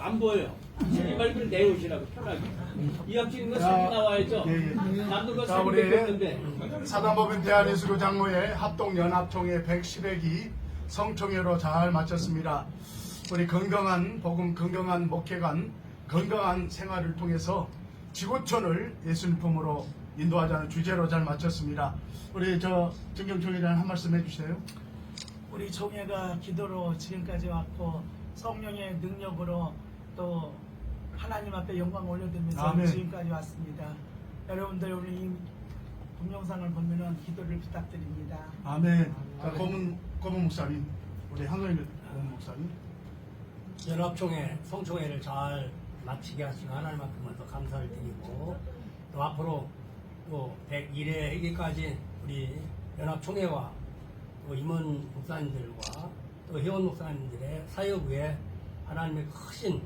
안 보여요. 이 말씀을 내오시라고 편하게. 이학 거 자, 사진 나와야죠. 예, 예. 남도 그 자, 사진 우리 뺏겼는데. 사단법인 대한예술교 장로회 합동연합총회 110회기 성총회로 잘 마쳤습니다. 우리 건강한 복음, 건강한 목회관, 건강한 생활을 통해서 지구촌을 예술품으로 인도하자는 주제로 잘 마쳤습니다. 우리 저 정경총회장 한 말씀 해주세요. 우리 총회가 기도로 지금까지 왔고 성령의 능력으로 또 하나님 앞에 영광 올려드리면서 아멘. 지금까지 왔습니다. 여러분들 오늘 이 동영상을 보면은 기도를 부탁드립니다. 아멘. 자, 고문, 고문 목사님, 우리 한국인 고문 목사님. 연합총회, 성총회를 잘 마치게 하시고 하나님만큼은 더 감사를 드리고 또 앞으로 또 101회 회기까지 우리 연합총회와 또 임원 목사님들과 또 회원 목사님들의 사역 위에 하나님의 크신